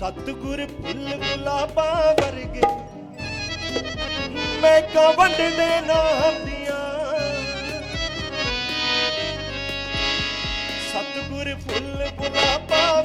ਸਤਿਗੁਰ ਫੁੱਲ ਗੁਲਾਬਾਂ ਵਰਗੇ। ਮੈਂ ਕਾ ਵੰਡਦੇ ਨਾਮ ਦੀਆਂ ਸਤਿਗੁਰ ਫੁੱਲ ਗੁਲਾਬਾਂ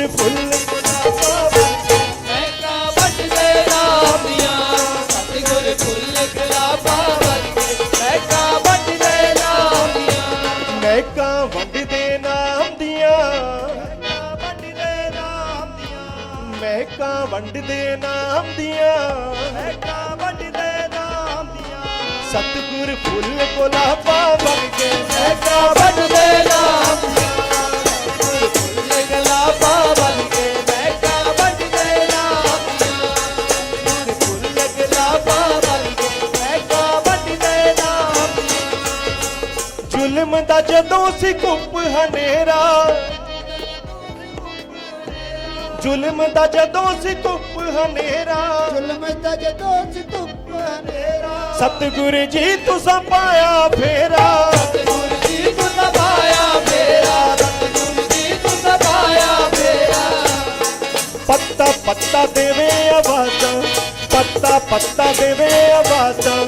ਸਤਿਗੁਰ ਫੁੱਲ ਮਹਿਕਾਂ ਵੱਢਦੇ ਨਾਮ ਦੀਆਂ ਸਤਿਗੁਰ ਫੁੱਲ ਮਹਿਕਾਂ ਵੰਡਦੇ ਨਾਮ ਦੀਆਂ। ਵੰਡਦੇ ਨਾਮ ਦੀਆਂ। ਮਹਿਕਾਂ ਵੰਡਦੇ ਨਾਮ ਦੀਆਂ। ਮਹਿਕਾਂ ਵੰਡਦੇ ਜਦੋਂ ਸੀ ਕੁੱਪ ਹਨੇਰਾ ਜ਼ੁਲਮ ਦਾ ਜਦੋਂ ਸੀ ਕੁੱਪ ਹਨੇਰਾ ਜ਼ੁਲਮ ਦਾ ਜਦੋਂ ਸੀ ਧੁੱਪ ਹਨੇਰਾ। ਸਤਿਗੁਰ ਜੀ ਤੁਸਾਂ ਪਾਇਆ ਫੇਰਾ। ਸਤਿਗੁਰ ਜੀ ਤੂੰ ਸਭਾਇਆ ਮੇਰਾ ਸਤਿਗੁਰ ਜੀ ਤੂੰ ਸਭਾਇਆ ਮੇਰਾ ਪੱਤਾ ਪੱਤਾ ਦੇਵੇ ਆਵਾਜ਼ਾਂ ਪੱਤਾ ਪੱਤਾ ਦੇਵੇ ਆਵਾਜ਼ਾਂ।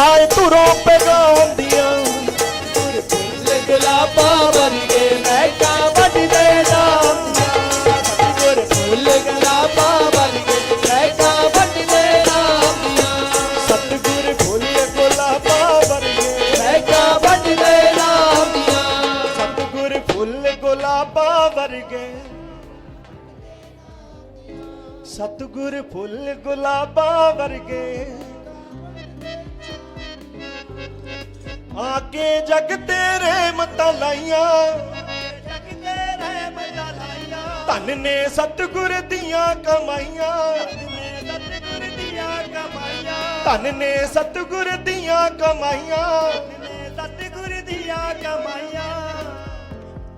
ਆਏ ਤੁਰੋਂ ਪੈਗਾਮ ਫੁੱਲ ਗੁਲਾਬਾ ਵਰਗੇ। ਸਤਿਗੁਰ ਫੁੱਲ ਗੁਲਾਬਾ ਵਰਗੇ। ਆਕੇ ਜਗ ਤੇਰੇ ਮਤਾਂ ਲਾਈਆਂ ਜਗ ਤੇਰੇ ਮਤਾਂ ਲਾਈਆਂ। ਧਨ ਨੇ ਸਤਿਗੁਰ ਦੀਆਂ ਕਮਾਈਆਂ। ਸਤਿਗੁਰ ਧਨ ਨੇ ਸਤਿਗੁਰ ਦੀਆਂ ਕਮਾਈਆਂ। ਸਤਿਗੁਰ ਦੀਆਂ ਕਮਾਈਆਂ।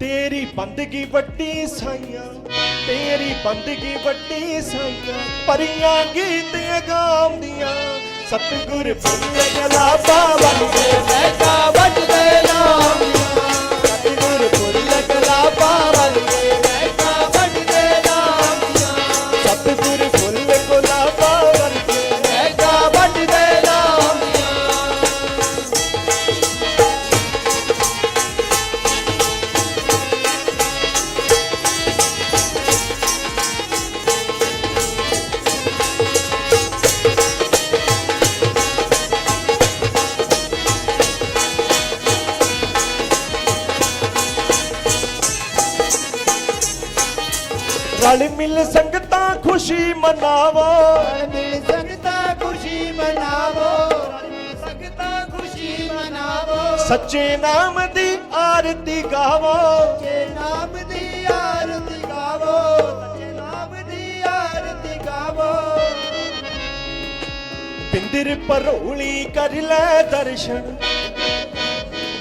ਤੇਰੀ ਬੰਦਗੀ ਵੱਡੀ ਸਾਈਆਂ, ਤੇਰੀ ਬੰਦਗੀ ਵੱਡੀ ਸਾਈਆਂ ਪਰੀਆਂ ਗੀਤ ਗਾਉਂਦੀਆਂ ਸਤਿਗੁਰ ਫੁੱਲ ਗਲਾਬਾ ਵਰਗੇ ਰਲ ਮਿਲ ਸੰਗਤਾਂ ਖੁਸ਼ੀ ਮਨਾਵੋ। ਮਿਲ ਸੰਗਤਾਂ ਖੁਸ਼ੀ ਮਨਾਵੋ। ਸੰਗਤਾਂ ਖੁਸ਼ੀ ਮਨਾਵੋ। ਸੱਚੇ ਨਾਮ ਦੀ ਆਰਤੀ ਗਾਵੋ। ਸੱਚੇ ਨਾਮ ਦੀ ਆਰਤੀ ਗਾਵੋ। ਸੱਚੇ ਨਾਮ ਦੀ ਆਰਤੀ ਗਾਵੋ। ਬਿੰਦਰ ਪਰੋਲੀ ਕਰ ਲੈ ਦਰਸ਼ਨ।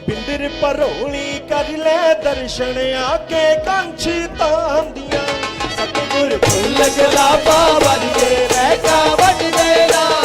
ਬਿੰਦਰ ਪਰੋਲੀ ਕਰ ਲੈ ਦਰਸ਼ਨ। ਆ ਕੇ ਕੰਛੀ ਤਾਂਦੀਆਂ। ਸਤਿਗੁਰ ਫੁੱਲ ਗੁਲਾਬਾਂ ਵਰਗੇ ਮਹਿਕਾਂ ਵੱਢਦੇ ਨਾਮ ਦੀਆਂ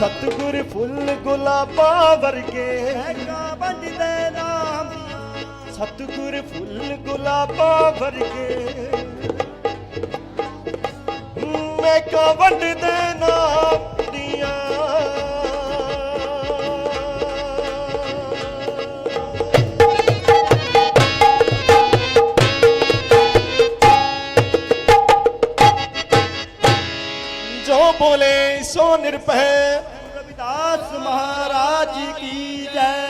ਸਤਗੁਰ ਫੁੱਲ ਗੁਲਾਬਾ ਵਰਗੇ। ਕਾ ਵੰਡਦੇ ਨਾਮ। ਸਤਗੁਰ ਫੁੱਲ ਗੁਲਾਬਾ ਵਰਗੇ। ਮੈਂ ਕਾ ਵੰਡਦੇ ਨਾਮ बोले ਸੋ ਨਿਰਭੈ। ਰਵਿਦਾਸ ਮਹਾਰਾਜ ਕੀ ਜੈ।